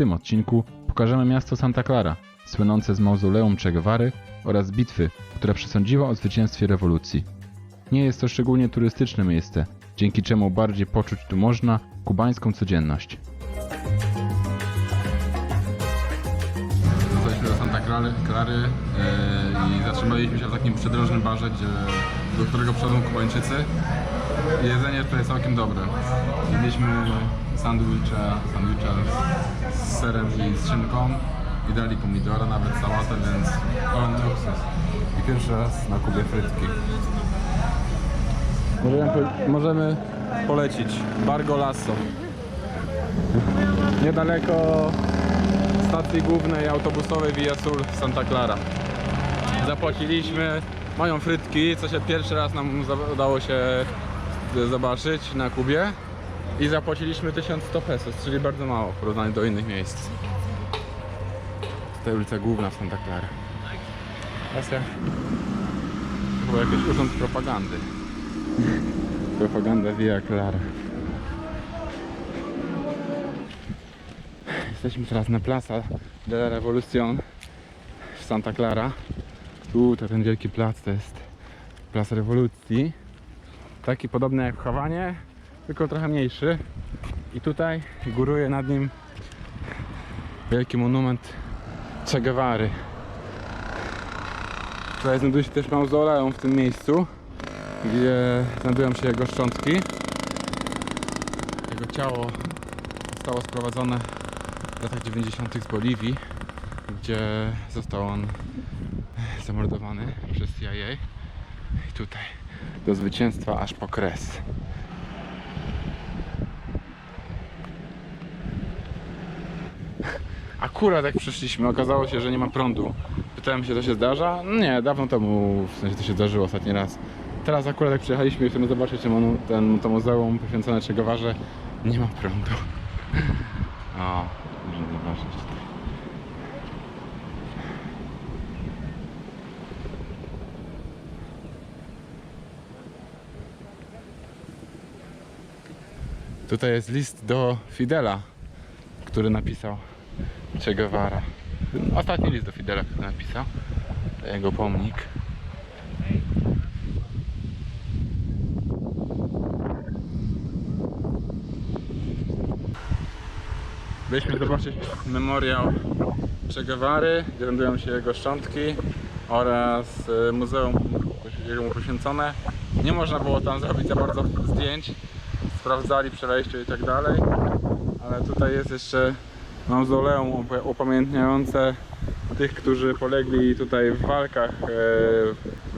tym odcinku pokażemy miasto Santa Clara, słynące z mauzoleum Che Guevary oraz bitwy, która przesądziła o zwycięstwie rewolucji. Nie jest to szczególnie turystyczne miejsce, dzięki czemu bardziej poczuć tu można kubańską codzienność. Wróciliśmy do Santa Clary, e, i zatrzymaliśmy się w takim przydrożnym barze, gdzie, do którego przychodzą Kubańczycy. Jedzenie tutaj całkiem dobre. Jedliśmy sandwicha, sandwicha z serem i z szynką i dali pomidora, nawet sałatę, więc pełen luksus. I pierwszy raz na Kubie frytki. Możemy, po- możemy polecić Bargo Lasso. Niedaleko stacji głównej autobusowej Via Sul w Santa Clara. Zapłaciliśmy, mają frytki, co się pierwszy raz nam udało się zobaczyć na Kubie. I zapłaciliśmy 1100 pesos, czyli bardzo mało w porównaniu do innych miejsc. Tutaj ulica główna w Santa Clara. Asia. Chyba jakiś urząd propagandy. Propaganda Via Clara. Jesteśmy teraz na Plaza de la Revolución w Santa Clara. Tu to ten wielki plac to jest Plac Rewolucji. Taki podobny jak w Hawanie, tylko trochę mniejszy. I tutaj góruje nad nim wielki monument Che Guevary. Tutaj znajduje się też mauzoleum w tym miejscu, gdzie znajdują się jego szczątki. Jego ciało zostało sprowadzone w latach 90. z Boliwii, gdzie został on zamordowany przez CIA. I tutaj do zwycięstwa aż po kres. Akurat jak przyszliśmy, okazało się, że nie ma prądu. Pytałem się, to się zdarza? Nie, dawno temu, w sensie to się zdarzyło ostatni raz. Teraz akurat jak przyjechaliśmy i chcemy zobaczyć ten, ten, to muzeum poświęcone Che Guevarze, nie ma prądu. O, możemy zobaczyć tutaj. Tutaj jest list do Fidela, który napisał Che Guevara. Ostatni list do Fidela, który napisał. Jego pomnik. Byliśmy zobaczyć memoriał Che Guevary, gdzie znajdują się jego szczątki oraz e, muzeum jego poświęcone. Nie można było tam zrobić za bardzo zdjęć, sprawdzali przy wejściu i tak dalej, ale tutaj jest jeszcze mauzoleum up- upamiętniające tych, którzy polegli tutaj w walkach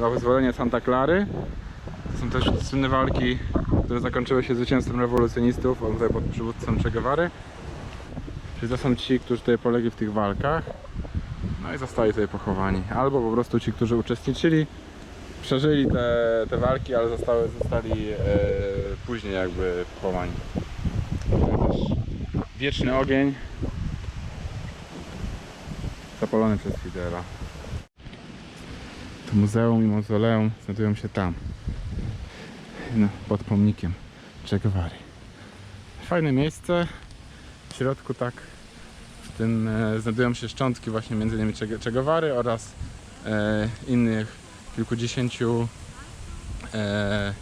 e, o wyzwolenie Santa Clary. To są też słynne walki, które zakończyły się zwycięstwem rewolucjonistów, on tutaj pod przywództwem Che Guevary. Czyli to są ci, którzy tutaj polegli w tych walkach. No i zostali tutaj pochowani. Albo po prostu ci, którzy uczestniczyli, przeżyli te, te walki, ale zostały, zostali e, później jakby pochowani. Wieczny ogień zapalony przez Fidela. To muzeum i mauzoleum znajdują się tam. No, pod pomnikiem Che Guevary. Fajne miejsce. W środku tak w tym e, znajdują się szczątki właśnie między innymi Che, che Guevary oraz e, innych kilkudziesięciu e,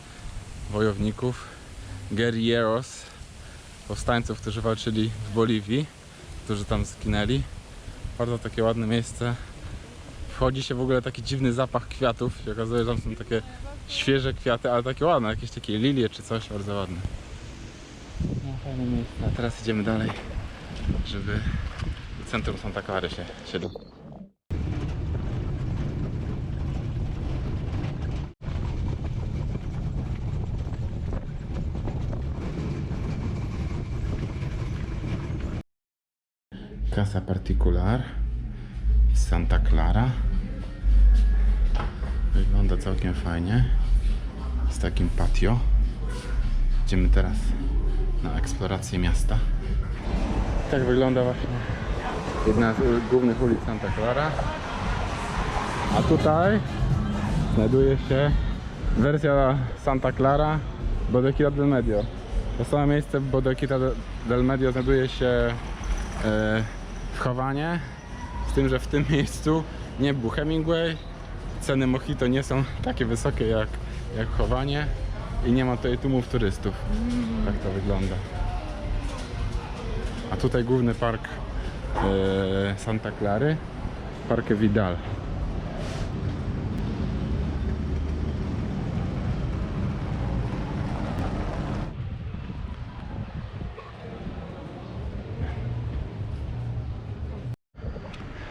wojowników, guerrilleros, powstańców, którzy walczyli w Boliwii, którzy tam zginęli. Bardzo takie ładne miejsce. Wchodzi się w ogóle taki dziwny zapach kwiatów. Się okazuje, że tam są takie świeże kwiaty, ale takie ładne, jakieś takie lilie czy coś, bardzo ładne. No fajne miejsce. A teraz idziemy dalej, żeby do centrum Santa Clara się, się Casa Particular w Santa Clara. Wygląda całkiem fajnie. Z takim patio. Idziemy teraz na eksplorację miasta. Tak wygląda właśnie jedna z głównych ulic Santa Clara. A tutaj znajduje się wersja Santa Clara Bodequita del Medio. To samo miejsce w Bodequita de- del Medio znajduje się w Hawanie. Z tym, że w tym miejscu nie był Hemingway. Ceny mojito nie są takie wysokie jak, jak w Hawanie. I nie ma tutaj tłumów turystów. Tak to wygląda. A tutaj główny park e, Santa Clary, Parque Vidal.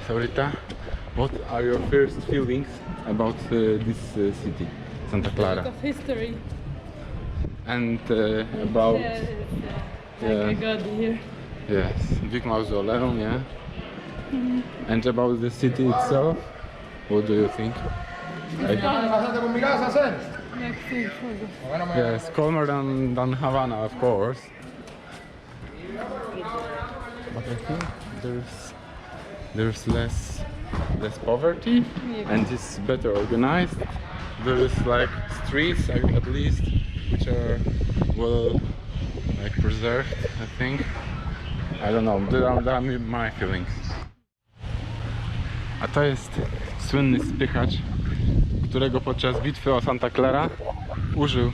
Saurita, what are your first feelings about uh, this uh, city, Santa lot Clara? of history. And uh, about Yeah, Yeah. Like I got here. yes, big mausoleum, yeah. And about the city itself, what do you think? Like thing for Yes, calmer than, than Havana, of course. But I think there's there's less less poverty and it's better organized. There's like streets at least which are well like preserved. I think. I don't know. That that are my feelings. A to jest słynny spychacz, którego podczas bitwy o Santa Clara użył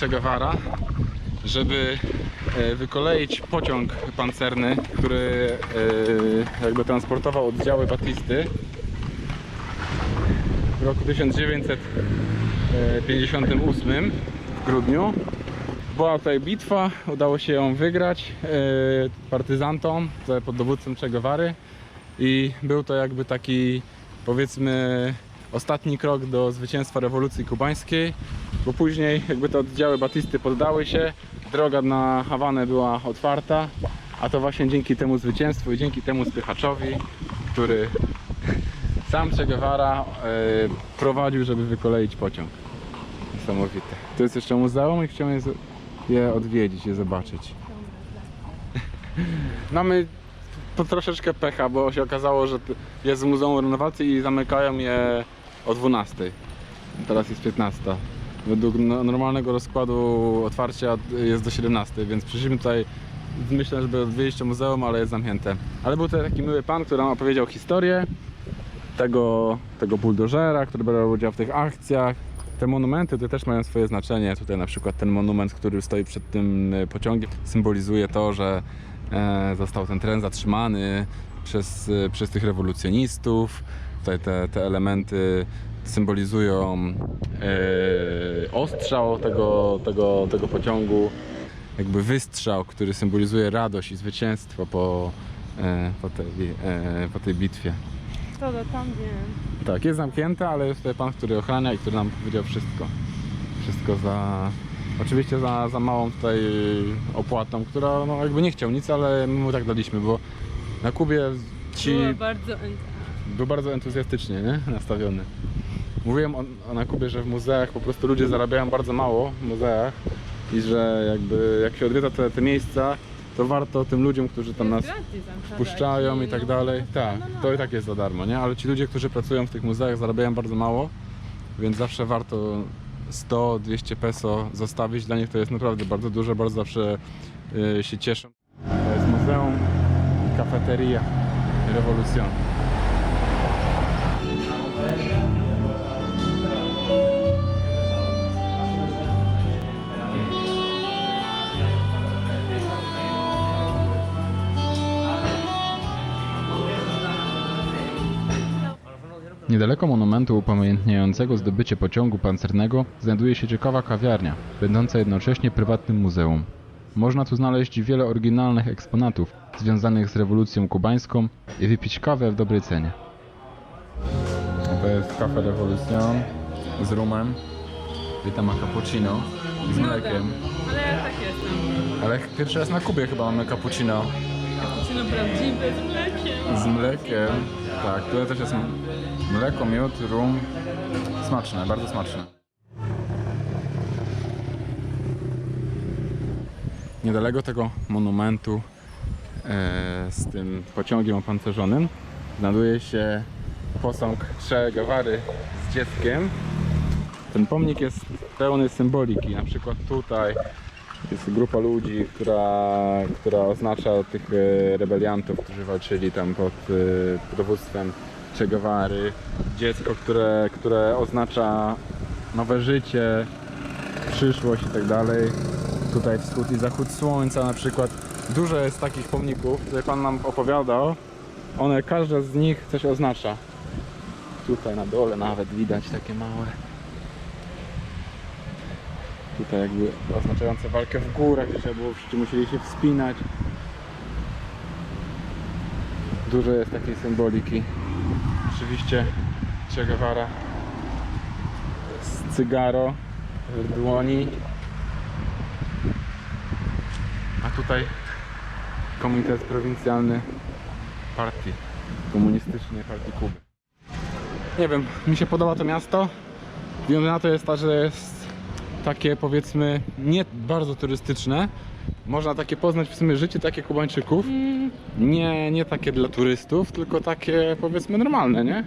Che Guevara, żeby wykoleić pociąg pancerny, który e, jakby transportował oddziały Batisty w roku 1958 w grudniu. Była tutaj bitwa, udało się ją wygrać e, partyzantom pod dowódcą Che Guevary i był to jakby taki powiedzmy ostatni krok do zwycięstwa rewolucji kubańskiej, bo później jakby te oddziały Batisty poddały się, droga na Hawanę była otwarta, a to właśnie dzięki temu zwycięstwu i dzięki temu spychaczowi, który sam Che Guevara e, prowadził, żeby wykoleić pociąg. Niesamowite. To jest jeszcze muzeum i chciałem je, odwiedzić, je zobaczyć. Mamy to troszeczkę pecha, bo się okazało, że jest Muzeum Renowacji i zamykają je o 12. Teraz jest 15. Według no- normalnego rozkładu otwarcia jest do 17, więc przyszliśmy tutaj myślę, żeby odwiedzić to muzeum, ale jest zamknięte. Ale był tutaj taki miły pan, który nam opowiedział historię tego, tego buldożera, który brał udział w tych akcjach. Te monumenty tutaj też mają swoje znaczenie. Tutaj na przykład ten monument, który stoi przed tym e, pociągiem, symbolizuje to, że e, został ten tren zatrzymany przez, e, przez tych rewolucjonistów. Tutaj te, te elementy symbolizują e, ostrzał tego, tego, tego pociągu, jakby wystrzał, który symbolizuje radość i zwycięstwo po, e, po, tej, e, po tej bitwie. To do tam wiem. Tak, jest zamknięte, ale jest tutaj pan, który ochrania i który nam powiedział wszystko. Wszystko za. Oczywiście za, za małą tutaj opłatą, która no jakby nie chciał nic, ale my mu tak daliśmy, bo na Kubie ci Była bardzo był bardzo entuzjastycznie nie? nastawiony. Mówiłem o, o na Kubie, że w muzeach po prostu ludzie zarabiają bardzo mało w muzeach i że jakby jak się odwiedza te, te miejsca, to warto tym ludziom, którzy tam nas wpuszczają i no, tak dalej. no, Tak, no, no. to i tak jest za darmo, nie? Ale ci ludzie, którzy pracują w tych muzeach zarabiają bardzo mało, więc zawsze warto 100-200 peso zostawić. Dla nich to jest naprawdę bardzo dużo, bardzo zawsze y, się cieszą. To jest muzeum i kafeteria Niedaleko monumentu upamiętniającego zdobycie pociągu pancernego znajduje się ciekawa kawiarnia, będąca jednocześnie prywatnym muzeum. Można tu znaleźć wiele oryginalnych eksponatów związanych z rewolucją kubańską i wypić kawę w dobrej cenie. To jest kafe Rewolucjon z rumem. I tam ma cappuccino z mlekiem. Ale ja tak jestem. Ale pierwszy raz na Kubie chyba mamy cappuccino Cappuccino prawdziwe z mlekiem. z mlekiem. Tak, tutaj też jest mleko, miód, rum. Smaczne, bardzo smaczne. Niedaleko tego monumentu e, z tym pociągiem opancerzonym znajduje się posąg Che Guevary z dzieckiem. Ten pomnik jest pełny symboliki, na przykład tutaj Jest grupa ludzi, która, która oznacza tych e, rebeliantów, którzy walczyli tam pod e, dowództwem Che Guevary. Dziecko, które, które oznacza nowe życie, przyszłość i tak dalej. Tutaj wschód i zachód słońca na przykład. Dużo jest takich pomników, które Pan nam opowiadał. One, każda z nich coś oznacza. Tutaj na dole nawet widać takie małe. Tutaj jakby oznaczające walkę w górach, gdzie trzeba było, wszyscy musieli się wspinać. Dużo jest takiej symboliki. Oczywiście Che Guevara z cygaro w dłoni. A tutaj komitet prowincjalny partii komunistycznej partii Kuby. Nie wiem, mi się podoba to miasto. Względu na to jest ta, że jest takie powiedzmy nie bardzo turystyczne. Można takie poznać w sumie życie takie Kubańczyków. Nie, nie takie dla turystów, tylko takie powiedzmy normalne, nie?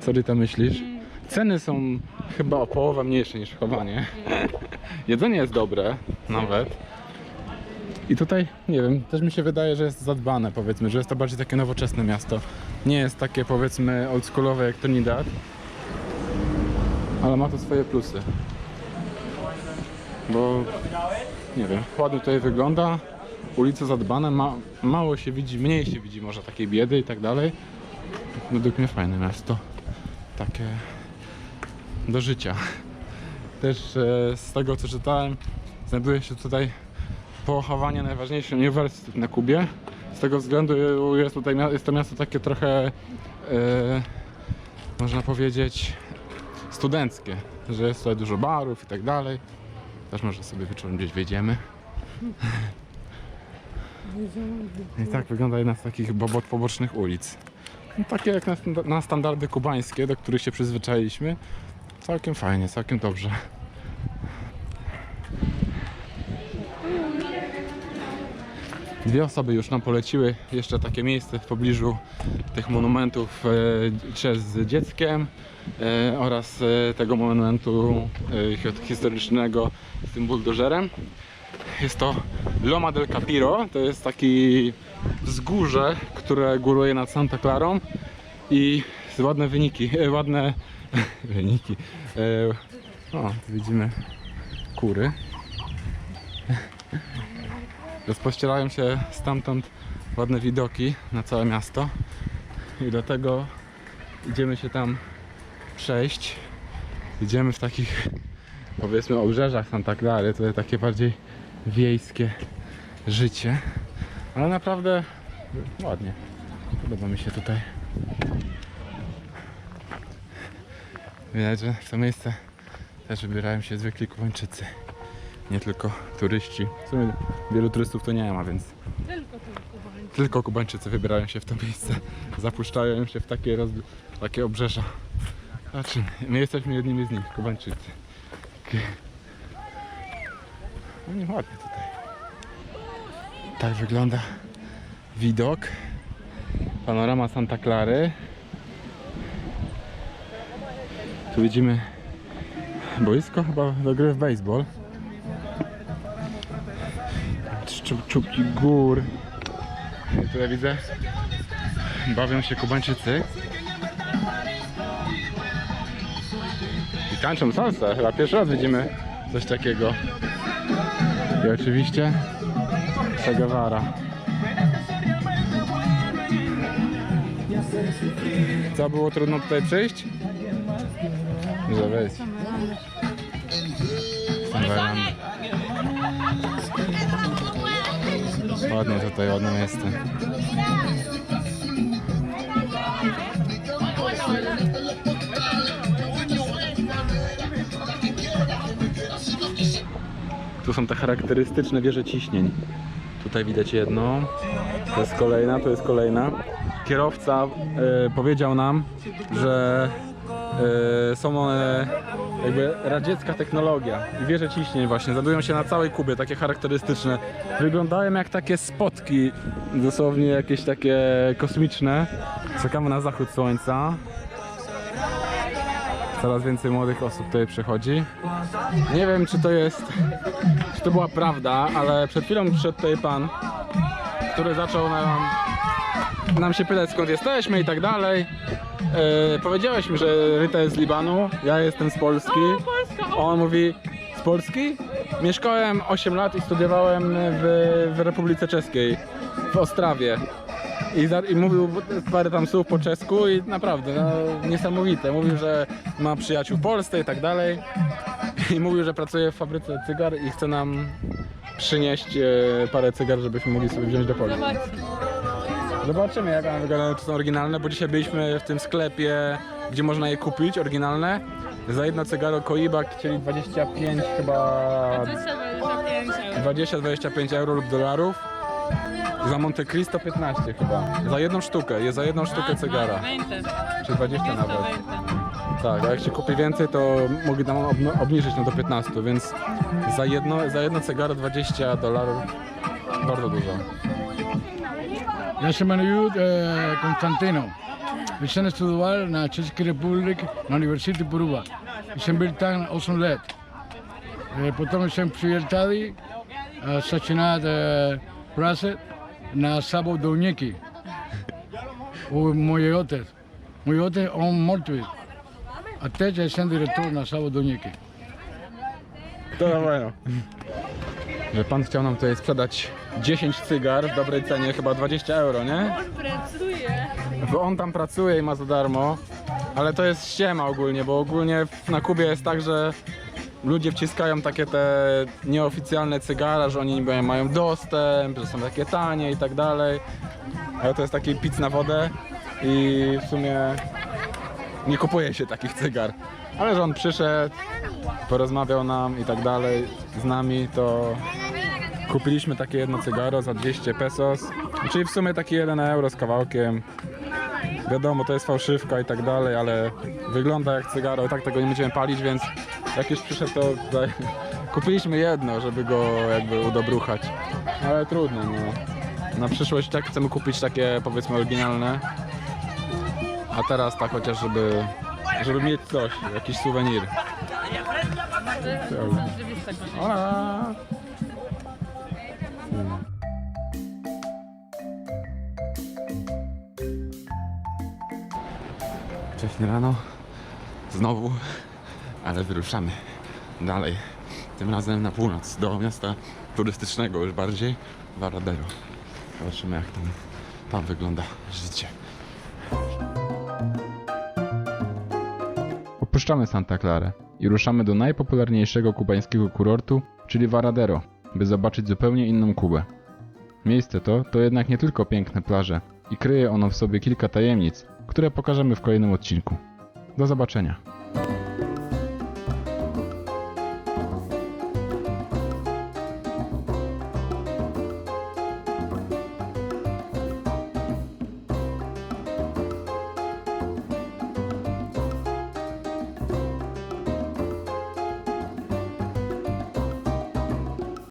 Co ty tam myślisz? Ceny są chyba o połowę mniejsze niż w Chowanie. Jedzenie jest dobre, nawet. I tutaj, nie wiem, też mi się wydaje, że jest zadbane, powiedzmy, że jest to bardziej takie nowoczesne miasto. Nie jest takie, powiedzmy, oldschoolowe jak Trinidad, ale ma to swoje plusy. Bo, nie wiem, ładnie tutaj wygląda, ulice zadbane, ma, mało się widzi, mniej się widzi może takiej biedy i tak dalej. Według mnie fajne miasto, takie do życia. Też e, z tego co czytałem, znajduje się tutaj pochowanie najważniejszy uniwersytet na Kubie. Z tego względu jest tutaj jest to miasto takie trochę e, można powiedzieć studenckie, że jest tutaj dużo barów i tak dalej. Też może sobie wieczorem gdzieś wejdziemy. I tak wygląda jedna z takich bobo- pobocznych ulic. No, takie jak na, na standardy kubańskie, do których się przyzwyczailiśmy. Całkiem fajnie, całkiem dobrze. Dwie osoby już nam poleciły jeszcze takie miejsce w pobliżu tych monumentów e, Cze z dzieckiem e, oraz e, tego monumentu hi- historycznego z tym buldożerem. Jest to Loma del Capiro, to jest taki wzgórze, które góruje nad Santa Clarą i ładne wyniki, ładne wyniki. O, tu widzimy kury. Rozpościerają się stamtąd ładne widoki na całe miasto i dlatego idziemy się tam przejść. Idziemy w takich powiedzmy obrzeżach Santa Clary, to jest takie bardziej wiejskie życie, ale naprawdę ładnie. Podoba mi się tutaj. Widać, że w to miejsce też wybierają się zwykli Kubańczycy. Nie tylko turyści. W sumie wielu turystów to nie ma, więc Tylko to Kubańczyk. tylko Kubańczycy wybierają się w to miejsce. Zapuszczają się w takie, roz... takie obrzeża. Znaczy, my jesteśmy jednymi z nich, Kubańczycy. No nie ładnie tutaj. Tak wygląda widok. Panorama Santa Clary. Tu widzimy boisko chyba do gry w baseball. Czubki gór. Tutaj widzę bawią się Kubańczycy. I tańczą salsę. Chyba pierwszy raz widzimy coś takiego. I oczywiście Che. Co było trudno tutaj przyjść? Że wejść. Ładnie tutaj, ładne miejsce. Tu są te charakterystyczne wieże ciśnień. Tutaj widać jedną, to jest kolejna, to jest kolejna. Kierowca e, powiedział nam, że e, są one jakby radziecka technologia i wieże ciśnień właśnie znajdują się na całej Kubie, takie charakterystyczne. Wyglądają jak takie spotki, dosłownie jakieś takie kosmiczne. Czekamy na zachód słońca. Coraz więcej młodych osób tutaj przychodzi. Nie wiem, czy to jest, czy to była prawda, ale przed chwilą przyszedł tutaj pan, który zaczął nam, nam się pytać skąd jesteśmy i tak dalej. E, powiedziałeś mi, że Ryta jest z Libanu, ja jestem z Polski. Polska! On mówi, z Polski? Mieszkałem 8 lat i studiowałem w, w Republice Czeskiej, w Ostrawie. I, za, I mówił parę tam słów po czesku i naprawdę, no, niesamowite. Mówił, że ma przyjaciół w Polsce i tak dalej. I mówił, że pracuje w fabryce cygar i chce nam przynieść e, parę cygar, żebyśmy mogli sobie wziąć do Polski. Zobacz. Zobaczymy jak one wyglądają, czy są oryginalne, bo dzisiaj byliśmy w tym sklepie, gdzie można je kupić, oryginalne. Za jedno cygaro Koiba chcieli 25 chyba 25 euro. 20-25 euro lub dolarów. Za Monte Cristo 15 chyba. Za jedną sztukę, jest za jedną sztukę cygara. 20. Czy 20 Cristo nawet. 20. Tak, a jak się kupi więcej, to mogli nam obniżyć no do 15, więc za jedno, za jedno cygaro 20 dolarów. Bardzo dużo. Ja się jmenuję e, Konstantino. Jestem studował na Czeskiej Republice na Uniwersytecie Poruba. Jestem był tam 8 lat. Potem jestem przyjechał zaczynać e, pracę na dolniki. U mój ojciec. Mój ojciec on martwy. A teraz jestem dyrektor na zawód dolniki. To pewno. Że pan chciał nam tutaj sprzedać 10 cygar w dobrej cenie, chyba 20 euro, nie? On pracuje. Bo on tam pracuje i ma za darmo, ale to jest ściema ogólnie, bo ogólnie na Kubie jest tak, że ludzie wciskają takie te nieoficjalne cygara, że oni niby mają dostęp, że są takie tanie i tak dalej. Ale to jest taki pic na wodę i w sumie nie kupuje się takich cygar. Ale że on przyszedł, porozmawiał nam i tak dalej z nami, to kupiliśmy takie jedno cygaro za 200 pesos, czyli w sumie taki 1 euro z kawałkiem. Wiadomo, to jest fałszywka i tak dalej, ale wygląda jak cygaro i tak tego nie będziemy palić, więc jak już przyszedł to kupiliśmy jedno, żeby go jakby udobruchać. Ale trudno, no. Na przyszłość tak chcemy kupić takie powiedzmy oryginalne. A teraz tak chociaż, żeby, żeby mieć coś, jakiś suwenir. To Wcześnie rano, znowu, ale wyruszamy dalej. Tym razem na północ, do miasta turystycznego już bardziej, Varadero. Zobaczymy jak tam, tam wygląda życie. Opuszczamy Santa Clara i ruszamy do najpopularniejszego kubańskiego kurortu, czyli Varadero, by zobaczyć zupełnie inną Kubę. Miejsce to to jednak nie tylko piękne plaże i kryje ono w sobie kilka tajemnic, które pokażemy w kolejnym odcinku. Do zobaczenia.